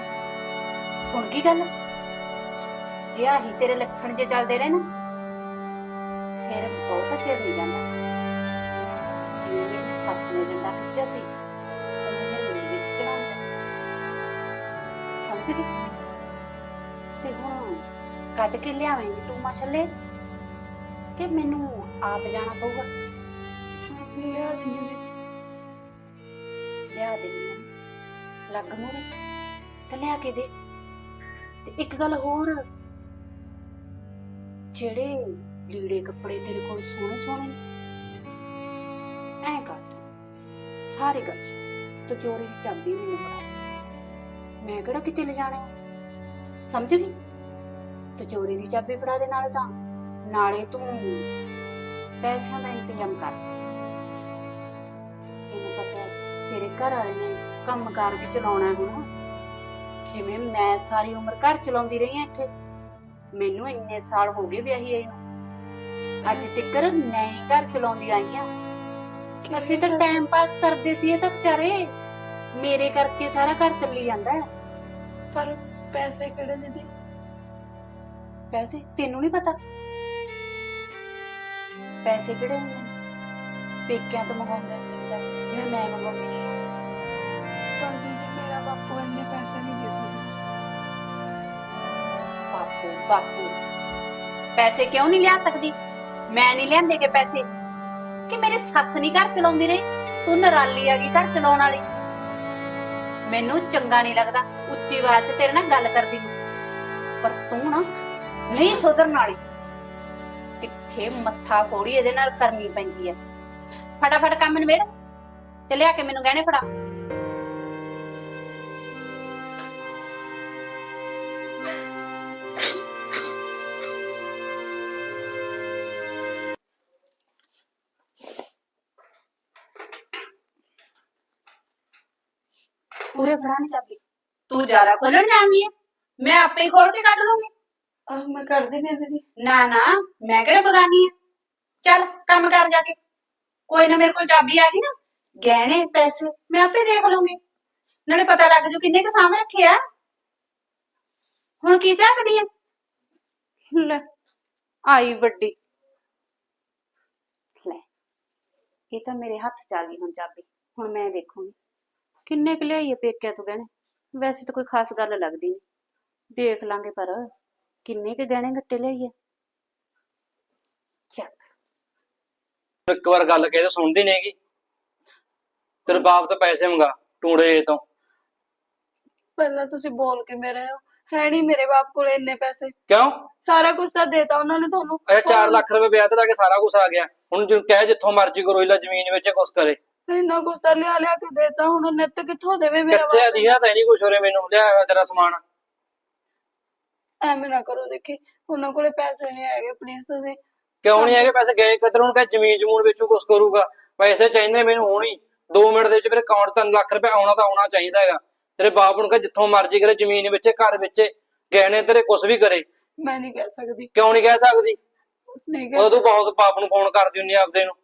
ਸੁਣ ਗਈ ਗੱਲ? ਜੇ ਆਹੀ ਤੇਰੇ ਲੱਛਣ ਜੇ ਚੱਲਦੇ ਰਹੇ ਨਾ, ਫਿਰ ਬਹੁਤ ਚਿਰ ਨਹੀਂ ਜਾਂਦਾ। ਜਿਵੇਂ ਮੇਰੀ ਸੱਸ ਨੇ ਡੰਡਾ ਖਿੱਚਿਆ ਸੀ। ਤੇ ਹੁਣ ਕੱਢ ਕੇ ਲਿਆਵੇਂਗੀ ਤੂੰ ਮਛਲੇ। ਕਿ ਮੈਨੂੰ ਆਪ ਜਾਣਾ ਪਊਗਾ। ਲਿਆ ਦਿੰਦੀ ਦੀਦੀ ਲਿਆ ਦੇ ਮੈਨੂੰ ਲੱਗ ਮੂਰੇ ਤੇ ਲਿਆ ਕੇ ਦੇ। ਤੇ ਇੱਕ ਗੱਲ ਹੋਰ। ਜਿਹੜੇ ਲੀੜੇ ਕੱਪੜੇ ਤੇਰੇ ਕੋਲ ਸੋਹਣੇ ਸੋਹਣੇ ਨੇ ਐ ਕਰ ਤੂੰ, ਸਾਰੇ ਗੱਜ ਤੇ ਚੋਰੀ ਦੀ ਚਾਬੀ ਵੀ ਨਿਕਲਾ ਮੈਂ ਕਿਹੜਾ ਕਿਤੇ ਲੈ ਜਾਣਾ ਸਮਝ ਗਈ? ਤੇ ਚੋਰੀ ਦੀ ਚਾਬੀ ਫੜਾ ਦੇ ਨਾਲੇ ਤਾਂ। ਨਾਲੇ ਤੂੰ ਪੈਸਿਆਂ ਦਾ ਇੰਤਜ਼ਾਮ ਕਰ। ਤੈਨੂੰ ਪਤਾ ਹੈ ਤੇਰੇ ਘਰ ਵਾਲੇ ਨੇ ਕੰਮਕਾਰ ਵੀ ਚਲਾਉਣਾ ਹੈ ਹੁਣ। ਜਿਵੇਂ ਮੈਂ ਸਾਰੀ ਉਮਰ ਘਰ ਚਲਾਉਂਦੀ ਰਹੀ ਹਾਂ ਇੱਥੇ। ਮੈਨੂੰ ਇੰਨੇ ਸਾਲ ਹੋ ਗਏ ਵਿਆਹੀ ਆਈ ਨੂੰ। ਅੱਜ ਤੱਕ ਮੈਂ ਹੀ ਘਰ ਚਲਾਉਂਦੀ ਆਈ ਹਾਂ। ਅਸੀਂ ਤਾਂ ਟਾਈਮ ਪਾਸ ਕਰਦੇ ਸੀ ਇਹ ਤਾਂ ਵਿਚਾਰੇ। ਮੇਰੇ ਕਰਕੇ ਸਾਰਾ ਘਰ ਚੱਲੀ ਜਾਂਦਾ ਹੈ। ਪਰ ਪੈਸੇ ਕਿਹੜੇ ਦੀਦੀ? ਪੈਸੇ? ਤੈਨੂੰ ਨਹੀਂ ਪਤਾ? ਪੈਸੇ ਕਿਹੜੇ ਹੁੰਦੇ ਨੇ? ਪੇਕਿਆਂ ਤੋਂ ਮੰਗਾਉਂਦੇ ਜਿਵੇਂ ਮੈਂ ਮੰਗਾਉਂਦੀ ਨਹੀਂ ਪਰ ਦੀਦੀ ਮੇਰਾ ਬਾਪੂ ਇੰਨੇ ਪੈਸੇ ਨਹੀਂ ਦੇ ਸਕਦਾ। ਬਾਪੂ ਬਾਪੂ ਪੈਸੇ ਕਿਉਂ ਨਹੀਂ ਲਿਆ ਸਕਦੀ? ਮੈਂ ਨਹੀਂ ਲਿਆਂਦੇ ਕਿ ਪੈਸੇ। ਕਿ ਮੇਰੀ ਸੱਸ ਨਹੀਂ ਘਰ ਚਲਾਉਂਦੀ ਰਹੀ? ਤੂੰ ਨਰਾਲੀ ਆ ਗਈ ਘਰ ਚਲਾਉਣ ਵਾਲੀ। ਮੈਨੂੰ ਚੰਗਾ ਨਹੀਂ ਲੱਗਦਾ, ਉੱਚੀ ਆਵਾਜ਼ 'ਚ ਤੇਰੇ ਨਾਲ ਗੱਲ ਕਰਦੀ ਨੂੰ। ਪਰ ਤੂੰ ਨਾ ਨਹੀਂ ਸੁਧਰਨ ਵਾਲੀ। ਕਿੱਥੇ ਮੱਥਾ ਫੋੜੀ ਇਹਦੇ ਨਾਲ ਕਰਨੀ ਪੈਂਦੀ ਹੈ। ਫਟਾਫਟ ਕੰਮ ਨਿਬੇੜ ਤੇ ਲਿਆ ਕੇ ਮੈਨੂੰ ਗਹਿਣੇ ਫੜਾ। ਪੂਰੇ ਫੜਾ ਨਹੀਂ ਚਾਬੀ ਤੂੰ ਜ਼ਿਆਦਾ ਖੋਲਣ ਜਾਂਦੀ ਹੈ ਮੈਂ ਆਪੇ ਹੀ ਖੋਲ ਕੇ ਕੱਢ ਲੂੰਗੀ ਆਹ ਮੈਂ ਕਰ ਦਿੰਦੀ ਹਾਂ ਦੀਦੀ ਨਾ ਨਾ ਮੈਂ ਕਿਹੜਾ ਬਗਾਨੀ ਆ ਚੱਲ ਕੰਮ ਕਰ ਜਾ ਕੇ ਕੋਈ ਨਾ ਮੇਰੇ ਕੋਲ ਚਾਬੀ ਆ ਗਈ ਨਾ ਗਹਿਣੇ ਪੈਸੇ ਮੈਂ ਆਪੇ ਦੇਖ ਲੂੰਗੀ ਨਾਲੇ ਪਤਾ ਲੱਗ ਜੂ ਕਿੰਨੇ ਕੁ ਸਾਹਮਣੇ ਰੱਖੇ ਆ ਹੁਣ ਕੀ ਚਾਹਦੀ ਆ ਲੈ ਆਈ ਵੱਡੀ ਲੈ ਇਹ ਤਾਂ ਮੇਰੇ ਹੱਥ ਚ ਆ ਗਈ ਹੁਣ ਚਾਬੀ ਹੁਣ ਮੈਂ ਦੇਖੂੰਗੀ ਕਿੰਨੇ ਕੁ ਲਿਆਈਏ ਪੇਕਿਆਂ ਤੋਂ ਗਹਿਣੇ? ਵੈਸੇ ਤਾਂ ਕੋਈ ਖਾਸ ਗੱਲ ਲੱਗਦੀ ਨਹੀਂ। ਦੇਖ ਲਾਂਗੇ ਪਰ ਕਿੰਨੇ ਕੁ ਗਹਿਣੇ ਗੱਟੇ ਲਿਆਈਏ? ਚੱਕ। ਇੱਕ ਵਾਰ ਗੱਲ ਕਹੇ ਤਾਂ ਸੁਣਦੀ ਨਹੀਂਗੀ ਤੇਰੇ ਬਾਪ ਤੋਂ ਪੈਸੇ ਮੰਗਾ ਟੂੜੇ ਤੋਂ। ਪਹਿਲਾਂ ਤੁਸੀਂ ਬੋਲ ਕੇ ਮੇਰੇ ਹੋ। ਹੈ ਨਹੀਂ ਮੇਰੇ ਬਾਪ ਕੋਲ ਇੰਨੇ ਪੈਸੇ। ਕਿਉਂ? ਸਾਰਾ ਕੁਝ ਤਾਂ ਦੇਤਾ ਉਹਨਾਂ ਨੇ ਤੁਹਾਨੂੰ। ਇਹ 4 ਲੱਖ ਰੁਪਏ ਵਿਆਹ ਤੇ ਲਾ ਕੇ ਸਾਰਾ ਕੁਝ ਆ ਗਿਆ। ਹੁਣ ਜੇ ਕਹੇ ਜਿੱਥੋਂ ਮਰਜ਼ੀ ਕਰੋ ਇਲਾ ਜ਼ਮੀਨ ਵਿੱਚ ਕੁਛ ਕਰੇ। ਇੰਨਾ ਕੁਝ ਤਾਂ ਲਿਆ ਲਿਆ ਕੇ ਦੇਤਾ ਹੁਣ ਨਿੱਤ ਕਿੱਥੋਂ ਦੇਵੇ ਮੇਰਾ ਕਿੱਥੇ ਅਧੀਨਾ ਤਾਂ ਨਹੀਂ ਕੁਛ ਹੋਰੇ ਮੈਨੂੰ ਲਿਆ ਹੋਇਆ ਤੇਰਾ ਸਮਾਨ। ਐਵੇਂ ਨਾ ਕਰੋ ਦੇਖੀ ਉਹਨਾਂ ਕੋਲੇ ਪੈਸੇ ਨਹੀਂ ਹੈਗੇ ਪਲੀਜ਼ ਤੁਸੀਂ। ਕਿਉਂ ਨਹੀਂ ਹੈਗੇ ਪੈਸੇ? ਗਏ ਕਿੱਧਰ? ਹੁਣ ਕਹੇ ਜ਼ਮੀਨ ਜਮੂਨ ਵਿੱਚੋਂ ਕੁਛ ਕਰੂਗਾ। ਪੈਸੇ ਚਾਹੀਦੇ ਮੈਨੂੰ ਹੁਣੀ। 2 ਮਿੰਟ ਦੇ ਵਿੱਚ ਮੇਰੇ ਅਕਾਊਂਟ 'ਚ 3 ਲੱਖ ਰੁਪਏ ਆਉਣਾ ਤਾਂ ਆਉਣਾ ਚਾਹੀਦਾ ਹੈਗਾ। ਤੇਰੇ ਬਾਪ ਨੂੰ ਕਹੇ ਜਿੱਥੋਂ ਮਰਜ਼ੀ ਕਰੇ ਜ਼ਮੀਨ ਵਿੱਚ ਘਰ ਵਿੱਚ। ਗਹਿਣੇ ਤੇਰੇ ਕੁਛ ਵੀ ਕਰੇ। ਮੈਂ ਨਹੀਂ ਕਹਿ ਸਕਦੀ। ਕਿਉਂ ਨਹੀਂ ਕਹਿ ਸਕਦੀ? ਉਸਨੇ ਉਦੋਂ ਤੂੰ ਬਹੁਤ ਬਾਪ ਨੂੰ ਫੋਨ ਕਰਦੀ ਆ ਆਪਦੇ ਨੂੰ।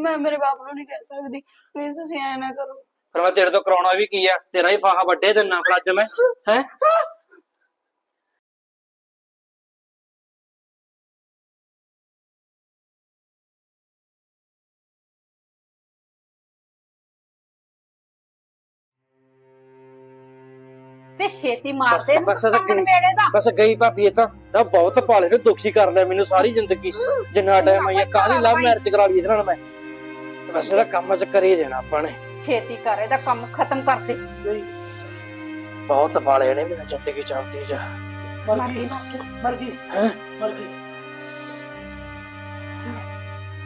ਮੈਂ ਮੇਰੇ ਬਾਪ ਨੂੰ ਨਹੀਂ ਕਹਿ ਸਕਦੀ। ਪਲੀਜ਼ ਤੁਸੀਂ ਐ ਨਾ ਕਰੋ। ਫਿਰ ਮੈਂ ਤੇਰੇ ਤੋਂ ਕਰਾਉਣਾ ਵੀ ਕੀ ਆ? ਤੇਰਾ ਹੀ ਫਾਹਾ ਵੱਡੇ ਦਿਨਾਂ ਫਿਰ ਅੱਜ ਮੈਂ ਹੈ? ਤੇ ਛੇਤੀ ਮਾਰ ਦੇ। ਬਸ- ਬਸ ਇਹਦਾ ਕੰਮ ਕਿੰਨੀ- ਨਿਬੇੜੇ ਦਾ। ਬਸ ਗਈ ਭਾਬੀ ਇਹ ਤਾਂ। ਤਾਂ ਬਹੁਤ ਪਾਲੇ ਨੇ ਦੁਖੀ ਕਰ ਲਿਆ ਮੈਨੂੰ ਸਾਰੀ ਜ਼ਿੰਦਗੀ। ਜਿੰਨਾ ਟਾਈਮ ਆਇਆ ਕਾਹਦੀ ਲਵ ਮੈਰਿਜ ਕਰਾ ਲਈ ਇਹਦੇ ਨਾਲ ਮੈਂ? ਬਸ ਇਹਦਾ ਕੰਮ ਚ ਕਰੀ ਦੇਣਾ ਆਪਾਂ ਨੇ। ਛੇਤੀ ਕਰ ਇਹਦਾ ਕੰਮ ਖਤਮ ਕਰ ਦੇ। ਬਹੁਤ ਪਾਲੇ ਨੇ ਮੈਨੂੰ ਜ਼ਿੰਦਗੀ ਚਾਹਤੀ ਜਾ ਮਰ ਗਈ ਮਰ ਗਈ। ਹੈਂ? ਮਰ ਗਈ।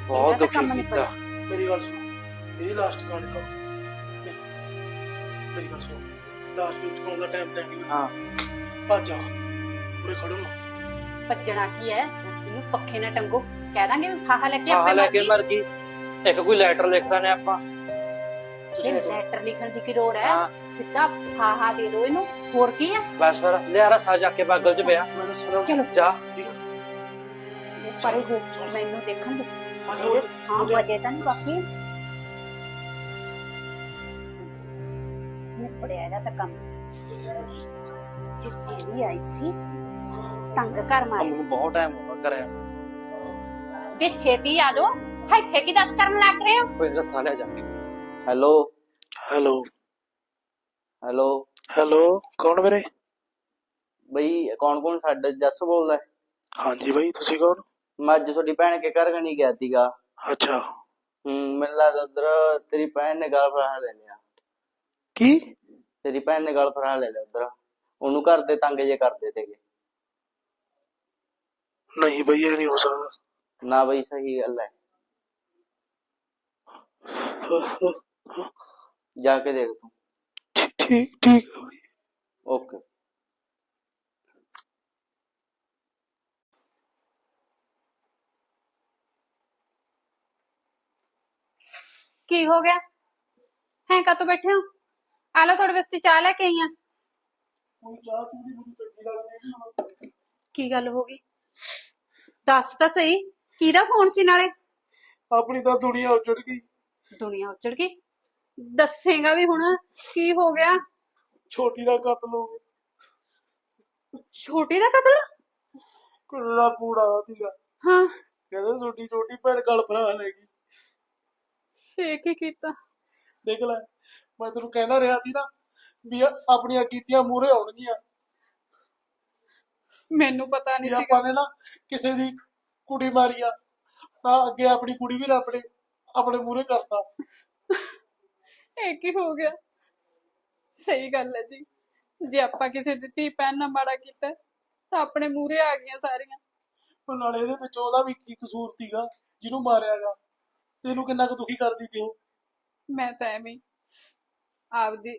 ਬਹੁਤ ਇਹਦਾ ਤਾਂ ਦੁਖੀ ਕੰਮ ਨੀ ਕੀਤਾ। ਮੇਰੀ ਗੱਲ ਸੁਣ। ਇਹ ਲਾਸਟ ਕਾਲ ਕਾ ਮੇਰੀ ਗੱਲ ਸੁਣ। ਲਾਸਟ ਵਿੱਚ ਕਾਲ ਦਾ ਟਾਈਮ ਹਾਂ। ਭੱਜ ਜਾ ਪੂਰੇ ਖੜੋ ਨਾ। ਭੱਜਣਾ ਕੀ ਹੈ? ਇਹਨੂੰ ਪੱਖੇ ਨਾਲ ਟੰਗੋ। ਕਹਿ ਦਾਂਗੇ ਵੀ ਫਾਹਾ ਲੈ ਕੇ ਆਹ ਆਪੇ ਲੈ ਕੇ। ਮਰ ਗਈ। ਇੱਕ ਕੋਈ ਲੈਟਰ ਲਿਖਦਾ ਨੇ ਆਪਾਂ। ਇਹ ਲੈਟਰ ਲਿਖਣ ਦੀ ਕੀ ਲੋੜ ਹੈ? ਹਾਂ। ਸਿੱਧਾ ਫਾਹਾ ਦੇ ਦਿਓ ਇਹਨੂੰ। ਹੋਰ ਕੀ ਹੈ ਬਸ ਫਿਰ ਲਿਆ ਰਸਾ ਜਾ ਕੇ ਬਾਗਲ ਚ ਪਿਆ। ਮੈਨੂੰ ਸੁਣੋ ਚਲੋ। ਜਾ। ਇਹ ਪਰੇ ਹੋ ਮੈਨੂੰ ਦੇਖਣ ਦੇ ਮੇਰੇ ਸਾਹ ਵਜੇ ਤਾਂ ਨਹੀਂ ਬਾਕੀ। ਇਹ ਪੜਿਆ ਇਹਦਾ ਤਾਂ ਕੰਮ। ਜਿੱਤੇ ਵੀ ਆਈ ਸੀ ਤੰਗ ਕਰ ਮਾਰੀ ਮੈਨੂੰ ਬਹੁਤ ਟਾਈਮ ਹੋ ਗਿਆ ਕਰਿਆ। ਵੇ ਛੇਤੀ ਆ ਜਾਓ। ਇੱਥੇ ਕੀ ਦੱਸ ਕਰਨ ਲੱਗ ਰਹੇ ਹੋ? ਕੋਈ ਰਸਾ ਲਿਆ ਜਾ ਕੇ। ਹੈਲੋ? ਹੈਲੋ। ਹੈਲੋ? ਹੈਲੋ ਕੌਣ ਵੀਰੇ? ਬਈ ਕੌਣ ਕੌਣ ਸਾਡੇ ਜੱਸ ਬੋਲਦਾ ਹੈ? ਹਾਂਜੀ ਬਾਈ ਤੁਸੀਂ ਕੌਣ? ਮੈਂ ਅੱਜ ਤੁਹਾਡੀ ਭੈਣ ਕੇ ਘਰ ਕਣੀ ਗਿਆ ਸੀਗਾ। ਅੱਛਾ। ਹੂੰ ਮੈਨੂੰ ਲੱਗਦਾ ਉਧਰ ਤੇਰੀ ਭੈਣ ਨੇ ਗਾਲ ਫੜਾ ਲੈ ਲਿਆ। ਕੀ? ਤੇਰੀ ਭੈਣ ਨੇ ਗਾਲ ਫੜਾ ਲੈ ਲਿਆ ਉਧਰ। ਉਹਨੂੰ ਘਰ ਦੇ ਤੰਗ ਜੇ ਕਰਦੇ ਤੇਗੇ ਨਹੀਂ ਬਈ ਇਹ ਨਹੀਂ ਹੋ ਸਕਦਾ। ਨਾ ਬਈ ਸਹੀ ਗੱਲ ਹੈ। ਜਾ ਕੇ ਦੇਖ ਤੂੰ। ਠੀਕ ਠੀਕ ਠੀਕ ਹੈ ਬਾਈ। ਓਕੇ। ਕੀ ਹੋ ਗਿਆ? ਹੈ ਕਾਤੋਂ ਬੈਠੇ ਹੋ? ਆ ਲਓ ਤੁਹਾਡੇ ਵਾਸਤੇ ਚਾਹ ਲੈ ਕੇ ਆਈ ਆ। ਕੀ ਗੱਲ ਹੋ ਗਈ? ਦੱਸ ਤਾਂ ਸਹੀ ਕਿਹਦਾ ਫੋਨ ਸੀ ਨਾਲੇ? ਆਪਣੀ ਤਾਂ ਦੁਨੀਆ ਉੱਜੜ ਗਈ। ਦੁਨੀਆ ਉੱਜੜ ਗਈ। ਦੱਸੇਗਾ ਵੀ ਹੁਣ ਕੀ ਹੋ ਗਿਆ। ਛੋਟੀ ਦਾ ਕਤਲ ਹੋ ਗਿਆ। ਛੋਟੀ ਦਾ ਕਤਲ? ਕੁੱਲਾ ਪੂੜਾ ਸੀਗਾ। ਹਾਂ। ਕਹਿੰਦੇ ਛੋਟੀ ਛੋਟੀ ਭੈਣ ਗਲ ਭਰਾ ਲੈ ਗਈ ਇਹ ਕੀ ਕੀਤਾ? ਦੇਖ ਲੈ ਮੈਂ ਤੈਨੂੰ ਕਹਿੰਦਾ ਰਿਹਾ ਸੀ ਨਾ ਵੀ ਆਪਣੀਆਂ ਕੀਤੀਆਂ ਮੂਰੇ ਆਉਣਗੀਆਂ। ਮੈਨੂੰ ਪਤਾ ਨਹੀਂ ਸੀਗਾ। ਆਪਾਂ ਨੇ ਨਾ ਕਿਸੇ ਦੀ ਕੁੜੀ ਮਾਰੀ ਆ ਤਾਂ ਅੱਗੇ ਆਪਣੀ ਕੁੜੀ ਵੀ ਰੱਬ ਨੇ ਆਪਣੇ ਮੂਰੇ ਕਰਤਾ। ਇਹ ਕੀ ਹੋ ਗਿਆ? ਸਹੀ ਗੱਲ ਹੈ ਜੀ। ਜੇ ਆਪਾਂ ਕਿਸੇ ਦੀ ਧੀ ਭੈਣ ਨਾਲ ਮਾੜਾ ਕੀਤਾ ਤਾਂ ਆਪਣੇ ਮੂਹਰੇ ਆ ਗਈਆਂ ਸਾਰੀਆਂ। ਉਹ ਨਾਲੇ ਇਹਦੇ ਵਿੱਚ ਉਹਦਾ ਵੀ ਕੀ ਕਸੂਰ ਸੀਗਾ ਜਿਹਨੂੰ ਮਾਰਿਆਗਾ ਤੈਨੂੰ ਕਿੰਨਾ ਕੁ ਦੁਖੀ ਕਰਦੀ ਸੀ ਉਹ? ਮੈਂ ਤਾਂ ਐਵੇਂ ਹੀ ਆਪਦੀ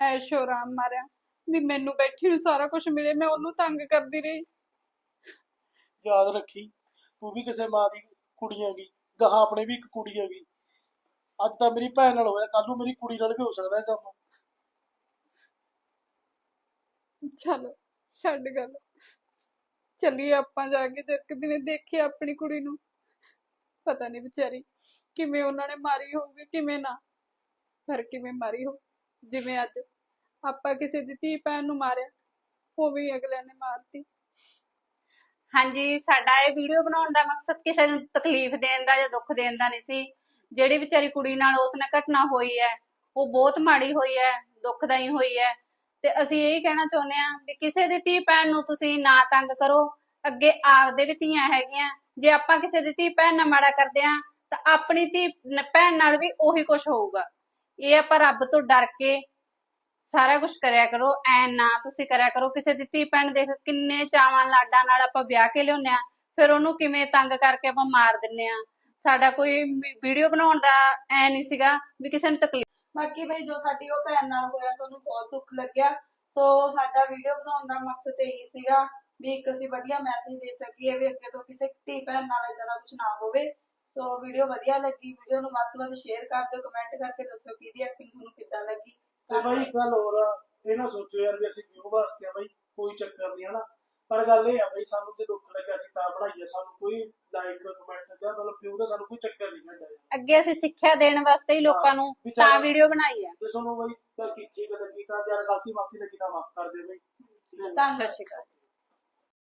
ਐਸ਼ੋ ਆਰਾਮ ਮਾਰਿਆ। ਵੀ ਮੈਨੂੰ ਬੈਠੀ ਨੂੰ ਸਾਰਾ ਕੁਝ ਮਿਲੇ ਮੈਂ ਉਹਨੂੰ ਤੰਗ ਕਰਦੀ ਰਹੀ। ਯਾਦ ਰੱਖੀ ਤੂੰ ਵੀ ਕਿਸੇ ਮਾਂ ਦੀ ਕੁੜੀ ਹੈਗੀ ਗਾਹਾਂ ਆਪਣੇ ਵੀ ਇੱਕ ਕੁੜੀ ਹੈਗੀ। ਅੱਜ ਤਾਂ ਮੇਰੀ ਭੈਣ ਨਾਲ ਹੋਇਆ ਕੱਲ ਨੂੰ ਮੇਰੀ ਕੁੜੀ ਨਾਲ ਵੀ ਹੋ ਸਕਦਾ ਇਹ ਕੰਮ। ਚਲੋ, ਛੱਡ ਗੱਲ। ਚੱਲੀਏ ਆਪਾਂ ਜਾ ਕੇ ਤੇ ਇੱਕ ਦਿਨ ਦੇਖਿਆ ਆਪਣੀ ਕੁੜੀ ਨੂੰ। ਪਤਾ ਨਹੀਂ ਵਿਚਾਰੀ ਕਿਵੇਂ ਉਹਨਾਂ ਨੇ ਮਾਰੀ ਹੋਊਗੀ, ਕਿਵੇਂ ਨਾ। ਪਰ ਕਿਵੇਂ ਮਾਰੀ ਹੋ ਜਿਵੇਂ ਅੱਜ। ਆਪਾਂ ਕਿਸੇ ਦੀ ਧੀ ਭੈਣ ਨੂੰ ਮਾਰਿਆ, ਉਹ ਵੀ ਅਗਲਿਆਂ ਨੇ ਮਾਰਤੀ। ਹਾਂਜੀ, ਸਾਡਾ ਇਹ ਵੀਡੀਓ ਬਣਾਉਣ ਦਾ ਮਕਸਦ ਕਿਸੇ ਨੂੰ ਤਕਲੀਫ ਦੇਣ ਦਾ ਜਾਂ ਦੁੱਖ ਦੇਣ ਦਾ ਨਹੀਂ ਸੀ। ਜਿਹੜੀ ਵਿਚਾਰੀ ਕੁੜੀ ਨਾਲ ਉਸ ਨਾਲ ਘਟਨਾ ਹੋਈ ਹੈ, ਉਹ ਬਹੁਤ ਮਾੜੀ ਹੋਈ ਹੈ, ਦੁੱਖਦਾਈ ਹੋਈ ਹੈ। ਤੇ ਅਸੀਂ ਇਹ ਕਹਿਣਾ ਚਾਹੁੰਦੇ ਹਾਂ ਵੀ ਕਿਸੇ ਦੀ ਧੀ ਭੈਣ ਨੂੰ ਤੁਸੀਂ ਨਾ ਤੰਗ ਕਰੋ। ਅੱਗੇ ਆਪਦੇ ਵੀ ਧੀਆਂ ਹੈਗੀਆਂ। ਜੇ ਆਪਾਂ ਕਿਸੇ ਦੀ ਧੀ ਭੈਣ ਨਾਲ ਮਾੜਾ ਕਰਦੇ ਹਾਂ, ਤਾਂ ਆਪਣੀ ਧੀ ਭੈਣ ਨਾਲ ਵੀ ਉਹੀ ਕੁਝ ਹੋਊਗਾ। ਇਹ ਆਪਾਂ ਰੱਬ ਤੋਂ ਡਰ ਕੇ ਸਾਰਾ ਕੁਝ ਕਰਿਆ ਕਰੋ ਐ ਨਾ ਤੁਸੀਂ ਕਰਿਆ ਕਰੋ। ਕਿਸੇ ਦੀ ਧੀ ਭੈਣ ਦੇਖ ਕਿੰਨੇ ਚਾਵਾਂ ਲਾਡਾਂ ਨਾਲ ਆਪਾਂ ਵਿਆਹ ਕੇ ਲਿਆਉਂਦੇ ਆ ਫਿਰ ਉਹਨੂੰ ਕਿਵੇਂ ਤੰਗ ਕਰਕੇ ਆਪਾਂ ਮਾਰ ਦਿੰਨੇ ਆ ਸਾਡਾ ਕੋਈ ਵੀਡੀਓ ਬਣਾਉਣ ਦਾ ਐ ਨਹੀਂ ਸੀਗਾ ਵੀ ਕਿਸੇ ਨੂੰ ਤਕਲੀਫ। ਬਾਕੀ ਬਈ ਜੋ ਸਾਡੀ ਉਹ ਭੈਣ ਨਾਲ ਹੋਇਆ ਸਾਨੂੰ ਬਹੁਤ ਦੁੱਖ ਲੱਗਿਆ। ਸੋ ਸਾਡਾ ਵੀਡੀਓ ਬਣਾਉਣ ਦਾ ਮਕਸਦ ਇਹੀ ਸੀਗਾ ਵੀ ਇੱਕ ਅਸੀਂ ਵਧੀਆ ਮੈਸੇਜ ਦੇ ਸਕੀਏ ਵੀ ਅੱਗੇ ਤੋਂ ਕਿਸੇ ਧੀ ਭੈਣ ਨਾਲ ਇਦਾਂ ਦਾ ਕੁਝ ਨਾ ਹੋਵੇ। ਸੋ ਵੀਡੀਓ ਵਧੀਆ ਲੱਗੀ, ਵੀਡੀਓ ਨੂੰ ਵੱਧ ਤੋਂ ਵੱਧ ਸ਼ੇਅਰ ਕਰ ਦਿਓ ਕਮੈਂਟ ਕਰਕੇ ਦੱਸੋ ਕਿ ਇਹਦੀ ਐਕਟਿੰਗ ਤੁਹਾਨੂੰ ਕਿੱਦਾਂ ਲੱਗੀ। ਤੇ ਬਾਈ ਇੱਕ ਗੱਲ ਹੋਰ ਆ ਇਹ ਨਾ ਸੋਚੋ ਯਾਰ ਵੀ ਅਸੀਂ ਵਿਊ ਵਾਸਤੇ ਆ ਬਾਈ ਕੋਈ ਚੱਕਰ ਨਹੀਂ ਹਨਾ। ਪਰ ਗੱਲ ਇਹ ਆ ਬਈ ਸਾਨੂੰ ਜੇ ਦੁੱਖ ਲੱਗਿਆ ਅਸੀਂ ਤਾਂ ਬਣਾਈਏ ਸਾਨੂੰ ਕੋਈ ਲਾਈਕ ਕਮੈਂਟ ਜਾਂ ਮਤਲਬ ਵਿਊ ਦਾ ਸਾਨੂੰ ਕੋਈ ਚੱਕਰ ਨਹੀਂ ਪੈਂਦਾ। ਅੱਗੇ ਅਸੀਂ ਸਿੱਖਿਆ ਦੇਣ ਵਾਸਤੇ ਹੀ ਲੋਕਾਂ ਨੂੰ ਤਾਂ ਵੀਡੀਓ ਬਣਾਈ ਹੈ ਜੇ ਤੁਹਾਨੂੰ ਬਈ ਤਾਂ ਕੀ ਠੀਕ ਲੱਗੀ ਤਾਂ ਯਾਰ ਗਲਤੀ ਮਾਫੀ ਲੱਗੀ ਤਾਂ ਮਾਫ ਕਰ ਦਿਓ ਬਈ। ਧੰਨਵਾਦ। ਸਤਿ ਸ਼੍ਰੀ ਅਕਾਲ।